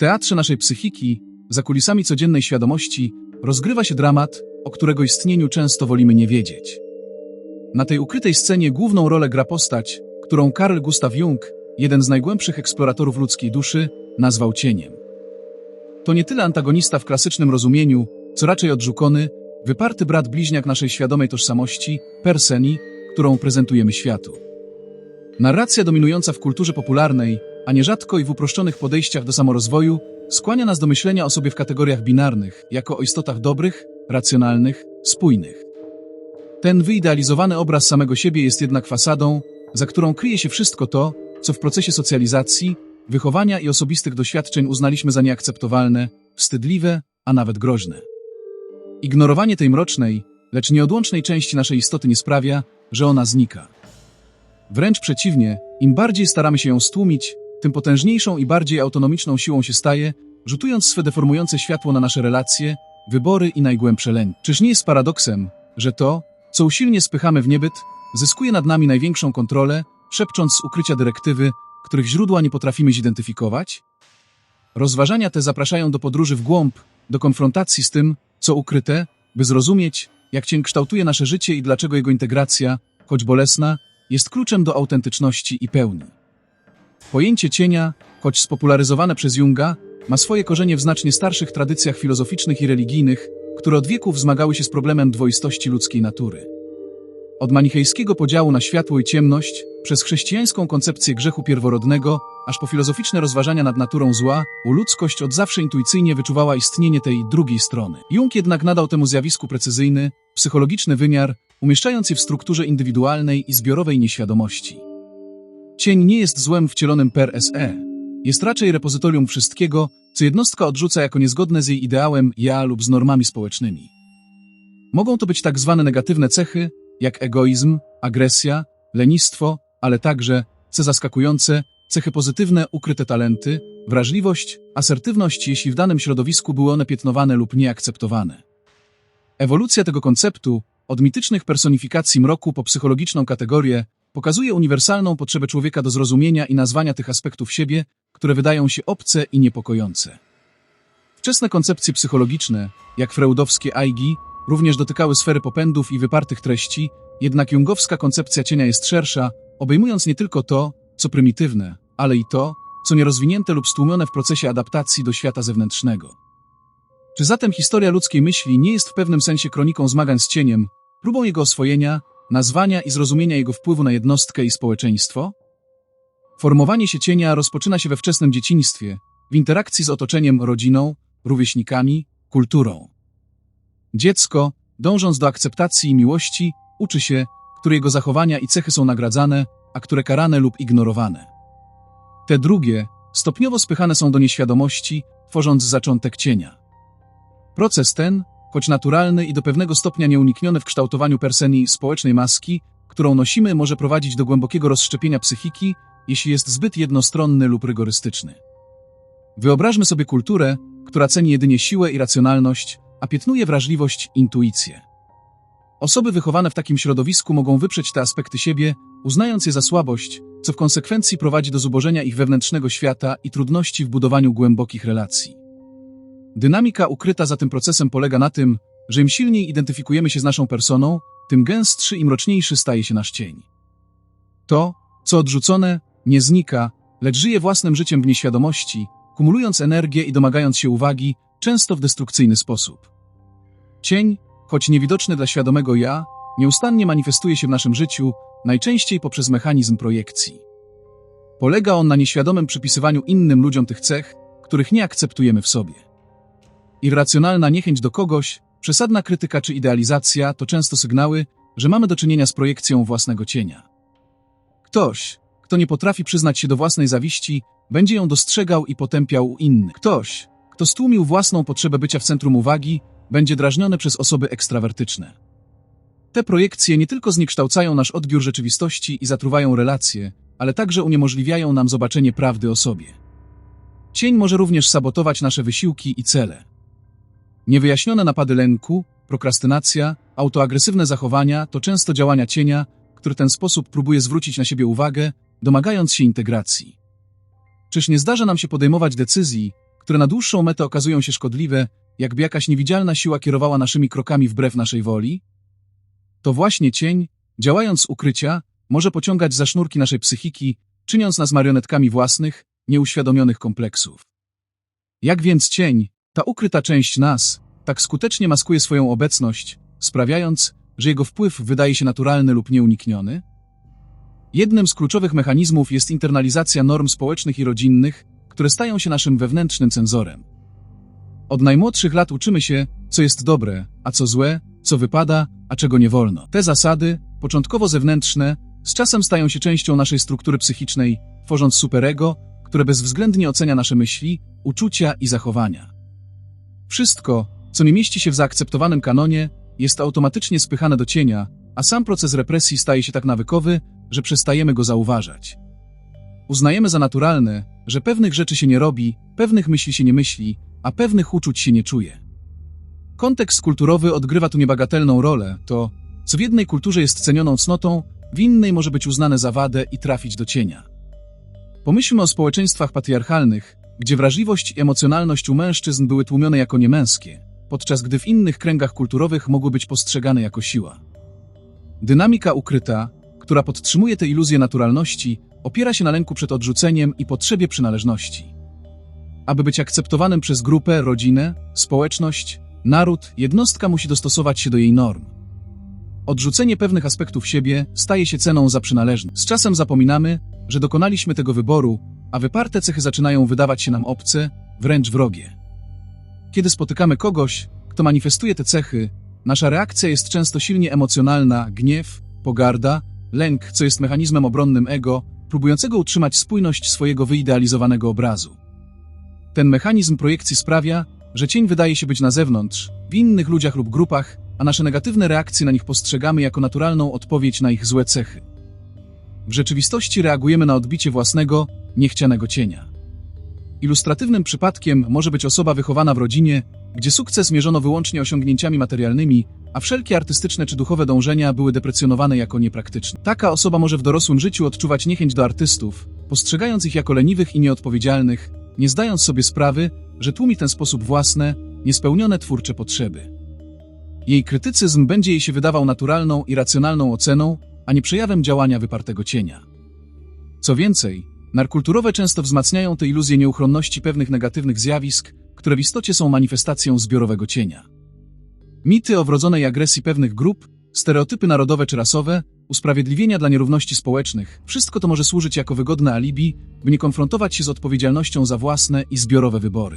teatrze naszej psychiki, za kulisami codziennej świadomości, rozgrywa się dramat, o którego istnieniu często wolimy nie wiedzieć. Na tej ukrytej scenie główną rolę gra postać, którą Carl Gustav Jung, jeden z najgłębszych eksploratorów ludzkiej duszy, nazwał cieniem. To nie tyle antagonista w klasycznym rozumieniu, co raczej odżukony, wyparty brat bliźniak naszej świadomej tożsamości, perseni, którą prezentujemy światu. Narracja dominująca w kulturze popularnej, a nierzadko i w uproszczonych podejściach do samorozwoju, skłania nas do myślenia o sobie w kategoriach binarnych, jako o istotach dobrych, racjonalnych, spójnych. Ten wyidealizowany obraz samego siebie jest jednak fasadą, za którą kryje się wszystko to, co w procesie socjalizacji, wychowania i osobistych doświadczeń uznaliśmy za nieakceptowalne, wstydliwe, a nawet groźne. Ignorowanie tej mrocznej, lecz nieodłącznej części naszej istoty nie sprawia, że ona znika. Wręcz przeciwnie, im bardziej staramy się ją stłumić, tym potężniejszą i bardziej autonomiczną siłą się staje, rzutując swe deformujące światło na nasze relacje, wybory i najgłębsze lęki. Czyż nie jest paradoksem, że to, co usilnie spychamy w niebyt, zyskuje nad nami największą kontrolę, szepcząc z ukrycia dyrektywy, których źródła nie potrafimy zidentyfikować? Rozważania te zapraszają do podróży w głąb, do konfrontacji z tym, co ukryte, by zrozumieć, jak cień kształtuje nasze życie i dlaczego jego integracja, choć bolesna, jest kluczem do autentyczności i pełni. Pojęcie cienia, choć spopularyzowane przez Junga, ma swoje korzenie w znacznie starszych tradycjach filozoficznych i religijnych, które od wieków zmagały się z problemem dwoistości ludzkiej natury. Od manichejskiego podziału na światło i ciemność, przez chrześcijańską koncepcję grzechu pierworodnego, aż po filozoficzne rozważania nad naturą zła, ludzkość od zawsze intuicyjnie wyczuwała istnienie tej drugiej strony. Jung jednak nadał temu zjawisku precyzyjny, psychologiczny wymiar, umieszczając je w strukturze indywidualnej i zbiorowej nieświadomości. Cień nie jest złem wcielonym per se. Jest raczej repozytorium wszystkiego, co jednostka odrzuca jako niezgodne z jej ideałem ja lub z normami społecznymi. Mogą to być tak zwane negatywne cechy, jak egoizm, agresja, lenistwo, ale także, co zaskakujące, cechy pozytywne, ukryte talenty, wrażliwość, asertywność, jeśli w danym środowisku były one piętnowane lub nieakceptowane. Ewolucja tego konceptu, od mitycznych personifikacji mroku po psychologiczną kategorię, pokazuje uniwersalną potrzebę człowieka do zrozumienia i nazwania tych aspektów siebie, które wydają się obce i niepokojące. Wczesne koncepcje psychologiczne, jak freudowskie AIGI, również dotykały sfery popędów i wypartych treści, jednak jungowska koncepcja cienia jest szersza, obejmując nie tylko to, co prymitywne, ale i to, co nierozwinięte lub stłumione w procesie adaptacji do świata zewnętrznego. Czy zatem historia ludzkiej myśli nie jest w pewnym sensie kroniką zmagań z cieniem, próbą jego oswojenia, nazwania i zrozumienia jego wpływu na jednostkę i społeczeństwo? Formowanie się cienia rozpoczyna się we wczesnym dzieciństwie, w interakcji z otoczeniem, rodziną, rówieśnikami, kulturą. Dziecko, dążąc do akceptacji i miłości, uczy się, które jego zachowania i cechy są nagradzane, a które karane lub ignorowane. Te drugie, stopniowo spychane są do nieświadomości, tworząc zaczątek cienia. Proces ten, choć naturalny i do pewnego stopnia nieunikniony w kształtowaniu perseni społecznej maski, którą nosimy, może prowadzić do głębokiego rozszczepienia psychiki, jeśli jest zbyt jednostronny lub rygorystyczny. Wyobraźmy sobie kulturę, która ceni jedynie siłę i racjonalność, a piętnuje wrażliwość, intuicję. Osoby wychowane w takim środowisku mogą wyprzeć te aspekty siebie, uznając je za słabość, co w konsekwencji prowadzi do zubożenia ich wewnętrznego świata i trudności w budowaniu głębokich relacji. Dynamika ukryta za tym procesem polega na tym, że im silniej identyfikujemy się z naszą personą, tym gęstszy i mroczniejszy staje się nasz cień. To, co odrzucone, nie znika, lecz żyje własnym życiem w nieświadomości, kumulując energię i domagając się uwagi, często w destrukcyjny sposób. Cień, choć niewidoczny dla świadomego ja, nieustannie manifestuje się w naszym życiu, najczęściej poprzez mechanizm projekcji. Polega on na nieświadomym przypisywaniu innym ludziom tych cech, których nie akceptujemy w sobie. Irracjonalna niechęć do kogoś, przesadna krytyka czy idealizacja to często sygnały, że mamy do czynienia z projekcją własnego cienia. Ktoś, kto nie potrafi przyznać się do własnej zawiści, będzie ją dostrzegał i potępiał u innych. Ktoś, kto stłumił własną potrzebę bycia w centrum uwagi, będzie drażniony przez osoby ekstrawertyczne. Te projekcje nie tylko zniekształcają nasz odbiór rzeczywistości i zatruwają relacje, ale także uniemożliwiają nam zobaczenie prawdy o sobie. Cień może również sabotować nasze wysiłki i cele. Niewyjaśnione napady lęku, prokrastynacja, autoagresywne zachowania to często działania cienia, który ten sposób próbuje zwrócić na siebie uwagę, domagając się integracji. Czyż nie zdarza nam się podejmować decyzji, które na dłuższą metę okazują się szkodliwe, jakby jakaś niewidzialna siła kierowała naszymi krokami wbrew naszej woli? To właśnie cień, działając z ukrycia, może pociągać za sznurki naszej psychiki, czyniąc nas marionetkami własnych, nieuświadomionych kompleksów. Jak więc cień, ta ukryta część nas, tak skutecznie maskuje swoją obecność, sprawiając, że jego wpływ wydaje się naturalny lub nieunikniony? Jednym z kluczowych mechanizmów jest internalizacja norm społecznych i rodzinnych, które stają się naszym wewnętrznym cenzorem. Od najmłodszych lat uczymy się, co jest dobre, a co złe, co wypada, a czego nie wolno. Te zasady, początkowo zewnętrzne, z czasem stają się częścią naszej struktury psychicznej, tworząc superego, które bezwzględnie ocenia nasze myśli, uczucia i zachowania. Wszystko, co nie mieści się w zaakceptowanym kanonie, jest automatycznie spychane do cienia, a sam proces represji staje się tak nawykowy, że przestajemy go zauważać. Uznajemy za naturalne, że pewnych rzeczy się nie robi, pewnych myśli się nie myśli, a pewnych uczuć się nie czuje. Kontekst kulturowy odgrywa tu niebagatelną rolę. To, co w jednej kulturze jest cenioną cnotą, w innej może być uznane za wadę i trafić do cienia. Pomyślmy o społeczeństwach patriarchalnych, gdzie wrażliwość i emocjonalność u mężczyzn były tłumione jako niemęskie, podczas gdy w innych kręgach kulturowych mogły być postrzegane jako siła. Dynamika ukryta, która podtrzymuje tę iluzję naturalności, opiera się na lęku przed odrzuceniem i potrzebie przynależności. Aby być akceptowanym przez grupę, rodzinę, społeczność, naród, jednostka musi dostosować się do jej norm. Odrzucenie pewnych aspektów siebie staje się ceną za przynależność. Z czasem zapominamy, że dokonaliśmy tego wyboru, a wyparte cechy zaczynają wydawać się nam obce, wręcz wrogie. Kiedy spotykamy kogoś, kto manifestuje te cechy, nasza reakcja jest często silnie emocjonalna, gniew, pogarda, lęk, co jest mechanizmem obronnym ego, próbującego utrzymać spójność swojego wyidealizowanego obrazu. Ten mechanizm projekcji sprawia, że cień wydaje się być na zewnątrz, w innych ludziach lub grupach, a nasze negatywne reakcje na nich postrzegamy jako naturalną odpowiedź na ich złe cechy. W rzeczywistości reagujemy na odbicie własnego, niechcianego cienia. Ilustratywnym przypadkiem może być osoba wychowana w rodzinie, gdzie sukces mierzono wyłącznie osiągnięciami materialnymi, a wszelkie artystyczne czy duchowe dążenia były deprecjonowane jako niepraktyczne. Taka osoba może w dorosłym życiu odczuwać niechęć do artystów, postrzegając ich jako leniwych i nieodpowiedzialnych, nie zdając sobie sprawy, że tłumi ten sposób własne, niespełnione twórcze potrzeby. Jej krytycyzm będzie jej się wydawał naturalną i racjonalną oceną, a nie przejawem działania wypartego cienia. Co więcej, narkulturowe często wzmacniają tę iluzję nieuchronności pewnych negatywnych zjawisk, które w istocie są manifestacją zbiorowego cienia. Mity o wrodzonej agresji pewnych grup, stereotypy narodowe czy rasowe, usprawiedliwienia dla nierówności społecznych, wszystko to może służyć jako wygodne alibi, by nie konfrontować się z odpowiedzialnością za własne i zbiorowe wybory.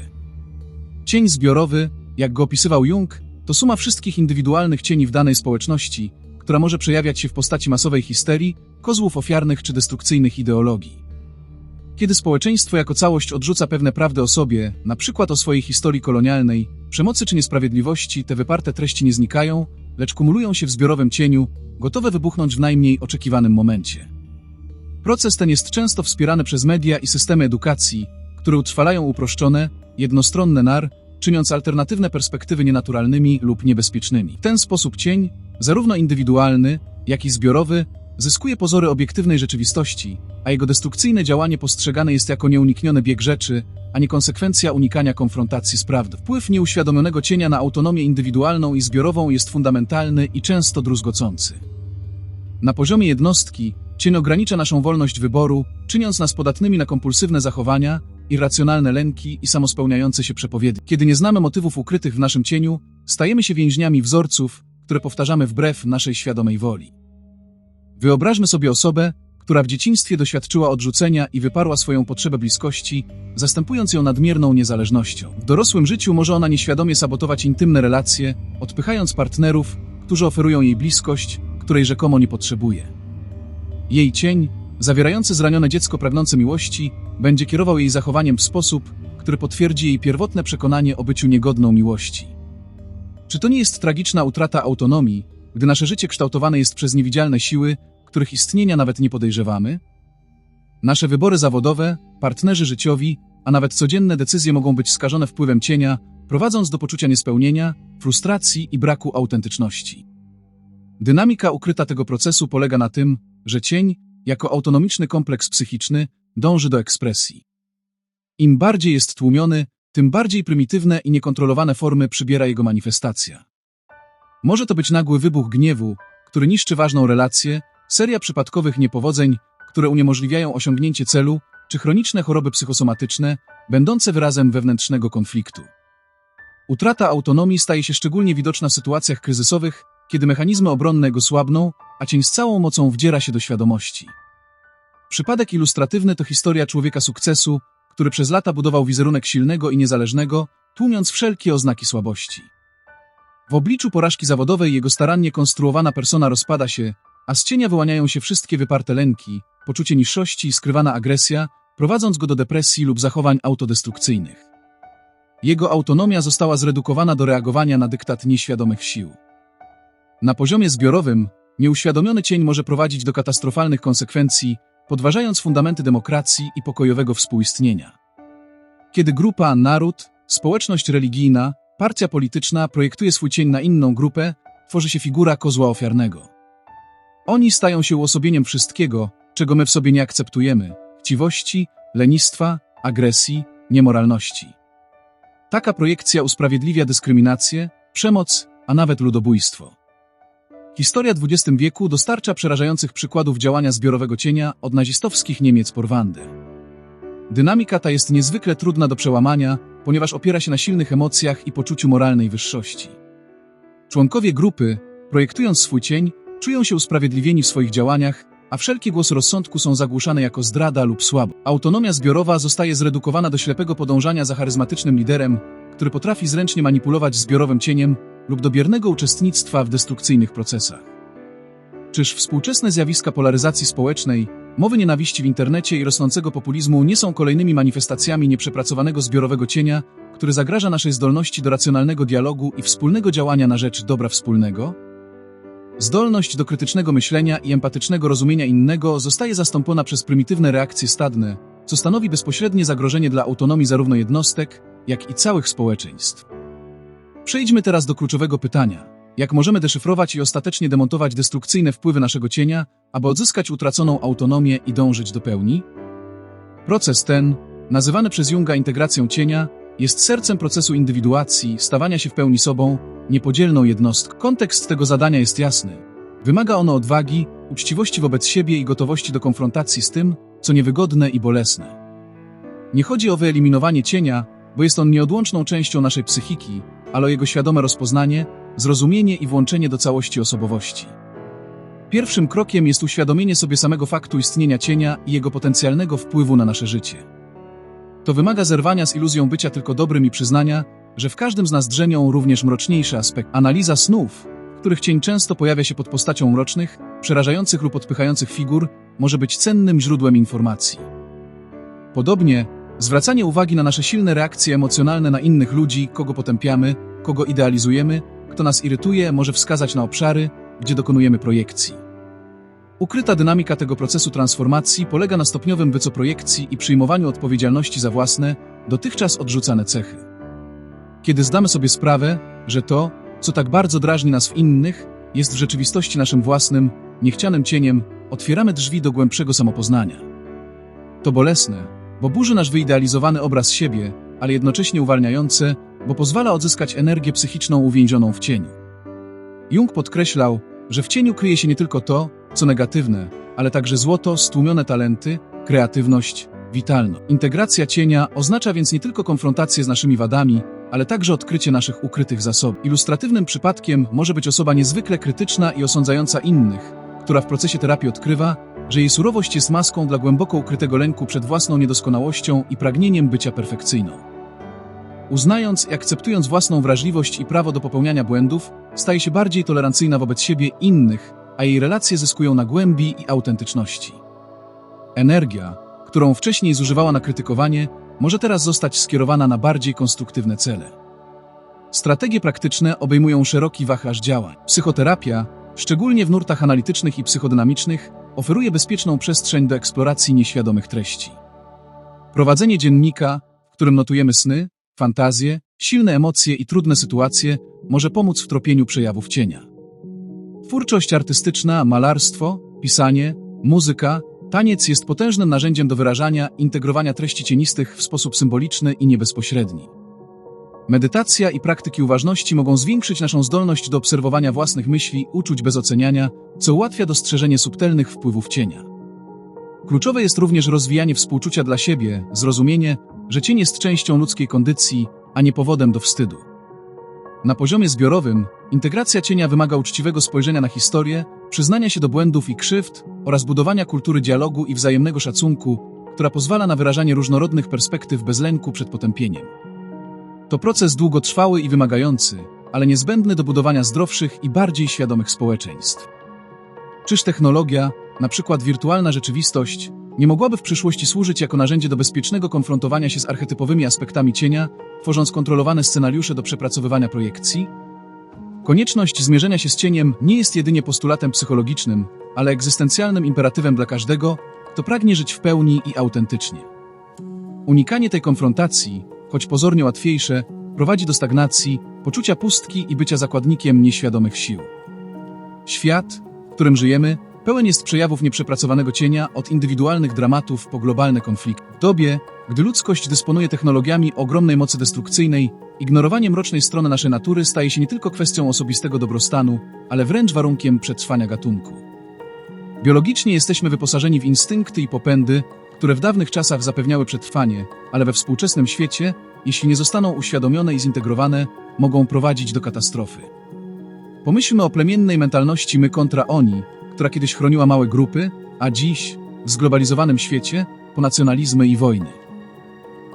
Cień zbiorowy, jak go opisywał Jung, to suma wszystkich indywidualnych cieni w danej społeczności, która może przejawiać się w postaci masowej histerii, kozłów ofiarnych czy destrukcyjnych ideologii. Kiedy społeczeństwo jako całość odrzuca pewne prawdy o sobie, na przykład o swojej historii kolonialnej, przemocy czy niesprawiedliwości, te wyparte treści nie znikają, lecz kumulują się w zbiorowym cieniu, gotowe wybuchnąć w najmniej oczekiwanym momencie. Proces ten jest często wspierany przez media i systemy edukacji, które utrwalają uproszczone, jednostronne nar, czyniąc alternatywne perspektywy nienaturalnymi lub niebezpiecznymi. W ten sposób cień, zarówno indywidualny, jak i zbiorowy, zyskuje pozory obiektywnej rzeczywistości, a jego destrukcyjne działanie postrzegane jest jako nieunikniony bieg rzeczy, a nie konsekwencja unikania konfrontacji z prawdą. Wpływ nieuświadomionego cienia na autonomię indywidualną i zbiorową jest fundamentalny i często druzgocący. Na poziomie jednostki, cień ogranicza naszą wolność wyboru, czyniąc nas podatnymi na kompulsywne zachowania, irracjonalne lęki i samospełniające się przepowiednie. Kiedy nie znamy motywów ukrytych w naszym cieniu, stajemy się więźniami wzorców, które powtarzamy wbrew naszej świadomej woli. Wyobraźmy sobie osobę, która w dzieciństwie doświadczyła odrzucenia i wyparła swoją potrzebę bliskości, zastępując ją nadmierną niezależnością. W dorosłym życiu może ona nieświadomie sabotować intymne relacje, odpychając partnerów, którzy oferują jej bliskość, której rzekomo nie potrzebuje. Jej cień, zawierający zranione dziecko pragnące miłości, będzie kierował jej zachowaniem w sposób, który potwierdzi jej pierwotne przekonanie o byciu niegodną miłości. Czy to nie jest tragiczna utrata autonomii, gdy nasze życie kształtowane jest przez niewidzialne siły, których istnienia nawet nie podejrzewamy? Nasze wybory zawodowe, partnerzy życiowi, a nawet codzienne decyzje mogą być skażone wpływem cienia, prowadząc do poczucia niespełnienia, frustracji i braku autentyczności. Dynamika ukryta tego procesu polega na tym, że cień, jako autonomiczny kompleks psychiczny, dąży do ekspresji. Im bardziej jest tłumiony, tym bardziej prymitywne i niekontrolowane formy przybiera jego manifestacja. Może to być nagły wybuch gniewu, który niszczy ważną relację, seria przypadkowych niepowodzeń, które uniemożliwiają osiągnięcie celu, czy chroniczne choroby psychosomatyczne, będące wyrazem wewnętrznego konfliktu. Utrata autonomii staje się szczególnie widoczna w sytuacjach kryzysowych, kiedy mechanizmy obronne go słabną, a cień z całą mocą wdziera się do świadomości. Przypadek ilustratywny to historia człowieka sukcesu, który przez lata budował wizerunek silnego i niezależnego, tłumiąc wszelkie oznaki słabości. W obliczu porażki zawodowej jego starannie konstruowana persona rozpada się, a z cienia wyłaniają się wszystkie wyparte lęki, poczucie niższości i skrywana agresja, prowadząc go do depresji lub zachowań autodestrukcyjnych. Jego autonomia została zredukowana do reagowania na dyktat nieświadomych sił. Na poziomie zbiorowym, nieuświadomiony cień może prowadzić do katastrofalnych konsekwencji, podważając fundamenty demokracji i pokojowego współistnienia. Kiedy grupa, naród, społeczność religijna, partia polityczna projektuje swój cień na inną grupę, tworzy się figura kozła ofiarnego. Oni stają się uosobieniem wszystkiego, czego my w sobie nie akceptujemy chciwości, lenistwa, agresji, niemoralności. Taka projekcja usprawiedliwia dyskryminację, przemoc, a nawet ludobójstwo. Historia XX wieku dostarcza przerażających przykładów działania zbiorowego cienia od nazistowskich Niemiec po Rwandę. Dynamika ta jest niezwykle trudna do przełamania, ponieważ opiera się na silnych emocjach i poczuciu moralnej wyższości. Członkowie grupy, projektując swój cień, czują się usprawiedliwieni w swoich działaniach, a wszelkie głosy rozsądku są zagłuszane jako zdrada lub słabo. Autonomia zbiorowa zostaje zredukowana do ślepego podążania za charyzmatycznym liderem, który potrafi zręcznie manipulować zbiorowym cieniem lub do biernego uczestnictwa w destrukcyjnych procesach. Czyż współczesne zjawiska polaryzacji społecznej, mowy nienawiści w internecie i rosnącego populizmu nie są kolejnymi manifestacjami nieprzepracowanego zbiorowego cienia, który zagraża naszej zdolności do racjonalnego dialogu i wspólnego działania na rzecz dobra wspólnego? Zdolność do krytycznego myślenia i empatycznego rozumienia innego zostaje zastąpiona przez prymitywne reakcje stadne, co stanowi bezpośrednie zagrożenie dla autonomii zarówno jednostek, jak i całych społeczeństw. Przejdźmy teraz do kluczowego pytania. Jak możemy deszyfrować i ostatecznie demontować destrukcyjne wpływy naszego cienia, aby odzyskać utraconą autonomię i dążyć do pełni? Proces ten, nazywany przez Junga integracją cienia, jest sercem procesu indywiduacji, stawania się w pełni sobą, niepodzielną jednostką. Kontekst tego zadania jest jasny. Wymaga ono odwagi, uczciwości wobec siebie i gotowości do konfrontacji z tym, co niewygodne i bolesne. Nie chodzi o wyeliminowanie cienia, bo jest on nieodłączną częścią naszej psychiki, ale o jego świadome rozpoznanie, zrozumienie i włączenie do całości osobowości. Pierwszym krokiem jest uświadomienie sobie samego faktu istnienia cienia i jego potencjalnego wpływu na nasze życie. To wymaga zerwania z iluzją bycia tylko dobrym i przyznania, że w każdym z nas drzemią również mroczniejsze aspekt. Analiza snów, których cień często pojawia się pod postacią mrocznych, przerażających lub odpychających figur, może być cennym źródłem informacji. Podobnie, zwracanie uwagi na nasze silne reakcje emocjonalne na innych ludzi, kogo potępiamy, kogo idealizujemy, kto nas irytuje, może wskazać na obszary, gdzie dokonujemy projekcji. Ukryta dynamika tego procesu transformacji polega na stopniowym wycoprojekcji i przyjmowaniu odpowiedzialności za własne, dotychczas odrzucane cechy. Kiedy zdamy sobie sprawę, że to, co tak bardzo drażni nas w innych, jest w rzeczywistości naszym własnym, niechcianym cieniem, otwieramy drzwi do głębszego samopoznania. To bolesne, bo burzy nasz wyidealizowany obraz siebie, ale jednocześnie uwalniające, bo pozwala odzyskać energię psychiczną uwięzioną w cieniu. Jung podkreślał, że w cieniu kryje się nie tylko to, co negatywne, ale także złoto, stłumione talenty, kreatywność, witalność. Integracja cienia oznacza więc nie tylko konfrontację z naszymi wadami, ale także odkrycie naszych ukrytych zasobów. Ilustratywnym przypadkiem może być osoba niezwykle krytyczna i osądzająca innych, która w procesie terapii odkrywa, że jej surowość jest maską dla głęboko ukrytego lęku przed własną niedoskonałością i pragnieniem bycia perfekcyjną. Uznając i akceptując własną wrażliwość i prawo do popełniania błędów, staje się bardziej tolerancyjna wobec siebie i innych, a jej relacje zyskują na głębi i autentyczności. Energia, którą wcześniej zużywała na krytykowanie, może teraz zostać skierowana na bardziej konstruktywne cele. Strategie praktyczne obejmują szeroki wachlarz działań. Psychoterapia, szczególnie w nurtach analitycznych i psychodynamicznych, oferuje bezpieczną przestrzeń do eksploracji nieświadomych treści. Prowadzenie dziennika, w którym notujemy sny, fantazje, silne emocje i trudne sytuacje, może pomóc w tropieniu przejawów cienia. Twórczość artystyczna, malarstwo, pisanie, muzyka, taniec jest potężnym narzędziem do wyrażania, integrowania treści cienistych w sposób symboliczny i niebezpośredni. Medytacja i praktyki uważności mogą zwiększyć naszą zdolność do obserwowania własnych myśli, uczuć bez oceniania, co ułatwia dostrzeżenie subtelnych wpływów cienia. Kluczowe jest również rozwijanie współczucia dla siebie, zrozumienie, że cień jest częścią ludzkiej kondycji, a nie powodem do wstydu. Na poziomie zbiorowym, integracja cienia wymaga uczciwego spojrzenia na historię, przyznania się do błędów i krzywd oraz budowania kultury dialogu i wzajemnego szacunku, która pozwala na wyrażanie różnorodnych perspektyw bez lęku przed potępieniem. To proces długotrwały i wymagający, ale niezbędny do budowania zdrowszych i bardziej świadomych społeczeństw. Czyż technologia, na przykład wirtualna rzeczywistość, nie mogłaby w przyszłości służyć jako narzędzie do bezpiecznego konfrontowania się z archetypowymi aspektami cienia, tworząc kontrolowane scenariusze do przepracowywania projekcji? Konieczność zmierzenia się z cieniem nie jest jedynie postulatem psychologicznym, ale egzystencjalnym imperatywem dla każdego, kto pragnie żyć w pełni i autentycznie. Unikanie tej konfrontacji, choć pozornie łatwiejsze, prowadzi do stagnacji, poczucia pustki i bycia zakładnikiem nieświadomych sił. Świat, w którym żyjemy, pełen jest przejawów nieprzepracowanego cienia od indywidualnych dramatów po globalne konflikty. W dobie, gdy ludzkość dysponuje technologiami ogromnej mocy destrukcyjnej, ignorowanie mrocznej strony naszej natury staje się nie tylko kwestią osobistego dobrostanu, ale wręcz warunkiem przetrwania gatunku. Biologicznie jesteśmy wyposażeni w instynkty i popędy, które w dawnych czasach zapewniały przetrwanie, ale we współczesnym świecie, jeśli nie zostaną uświadomione i zintegrowane, mogą prowadzić do katastrofy. Pomyślmy o plemiennej mentalności my kontra oni, która kiedyś chroniła małe grupy, a dziś, w zglobalizowanym świecie, po nacjonalizmy i wojny.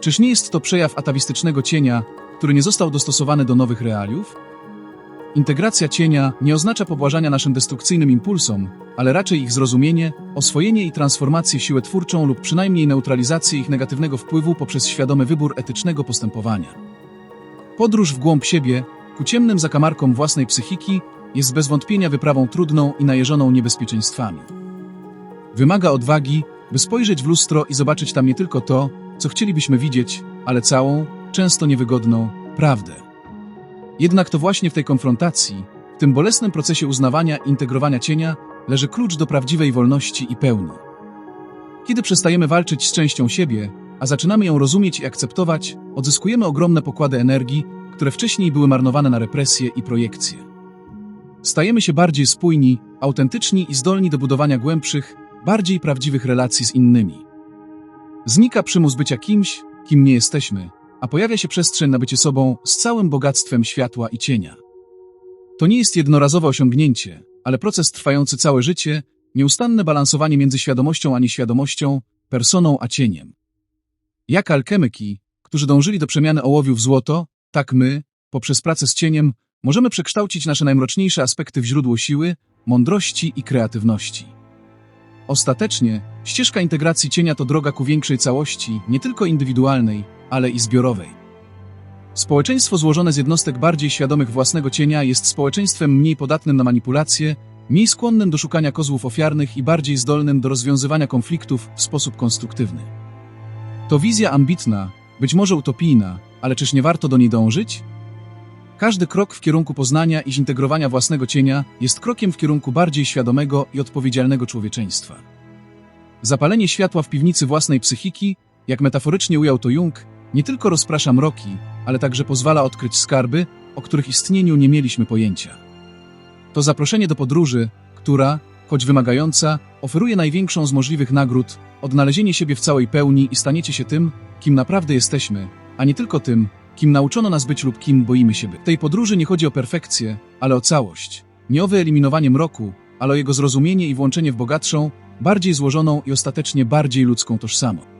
Czyż nie jest to przejaw atawistycznego cienia, który nie został dostosowany do nowych realiów? Integracja cienia nie oznacza pobłażania naszym destrukcyjnym impulsom, ale raczej ich zrozumienie, oswojenie i transformację siłę twórczą lub przynajmniej neutralizację ich negatywnego wpływu poprzez świadomy wybór etycznego postępowania. Podróż w głąb siebie, ku ciemnym zakamarkom własnej psychiki, jest bez wątpienia wyprawą trudną i najeżoną niebezpieczeństwami. Wymaga odwagi, by spojrzeć w lustro i zobaczyć tam nie tylko to, co chcielibyśmy widzieć, ale całą, często niewygodną, prawdę. Jednak to właśnie w tej konfrontacji, w tym bolesnym procesie uznawania i integrowania cienia, leży klucz do prawdziwej wolności i pełni. Kiedy przestajemy walczyć z częścią siebie, a zaczynamy ją rozumieć i akceptować, odzyskujemy ogromne pokłady energii, które wcześniej były marnowane na represje i projekcje. Stajemy się bardziej spójni, autentyczni i zdolni do budowania głębszych, bardziej prawdziwych relacji z innymi. Znika przymus bycia kimś, kim nie jesteśmy, a pojawia się przestrzeń na bycie sobą z całym bogactwem światła i cienia. To nie jest jednorazowe osiągnięcie, ale proces trwający całe życie, nieustanne balansowanie między świadomością a nieświadomością, personą a cieniem. Jak alchemyki, którzy dążyli do przemiany ołowiu w złoto, tak my, poprzez pracę z cieniem, możemy przekształcić nasze najmroczniejsze aspekty w źródło siły, mądrości i kreatywności. Ostatecznie, ścieżka integracji cienia to droga ku większej całości, nie tylko indywidualnej, ale i zbiorowej. Społeczeństwo złożone z jednostek bardziej świadomych własnego cienia jest społeczeństwem mniej podatnym na manipulacje, mniej skłonnym do szukania kozłów ofiarnych i bardziej zdolnym do rozwiązywania konfliktów w sposób konstruktywny. To wizja ambitna, być może utopijna, ale czyż nie warto do niej dążyć? Każdy krok w kierunku poznania i zintegrowania własnego cienia jest krokiem w kierunku bardziej świadomego i odpowiedzialnego człowieczeństwa. Zapalenie światła w piwnicy własnej psychiki, jak metaforycznie ujął to Jung, nie tylko rozprasza mroki, ale także pozwala odkryć skarby, o których istnieniu nie mieliśmy pojęcia. To zaproszenie do podróży, która, choć wymagająca, oferuje największą z możliwych nagród, odnalezienie siebie w całej pełni i staniecie się tym, kim naprawdę jesteśmy, a nie tylko tym, kim nauczono nas być lub kim boimy się być. W tej podróży nie chodzi o perfekcję, ale o całość. Nie o wyeliminowanie mroku, ale o jego zrozumienie i włączenie w bogatszą, bardziej złożoną i ostatecznie bardziej ludzką tożsamość.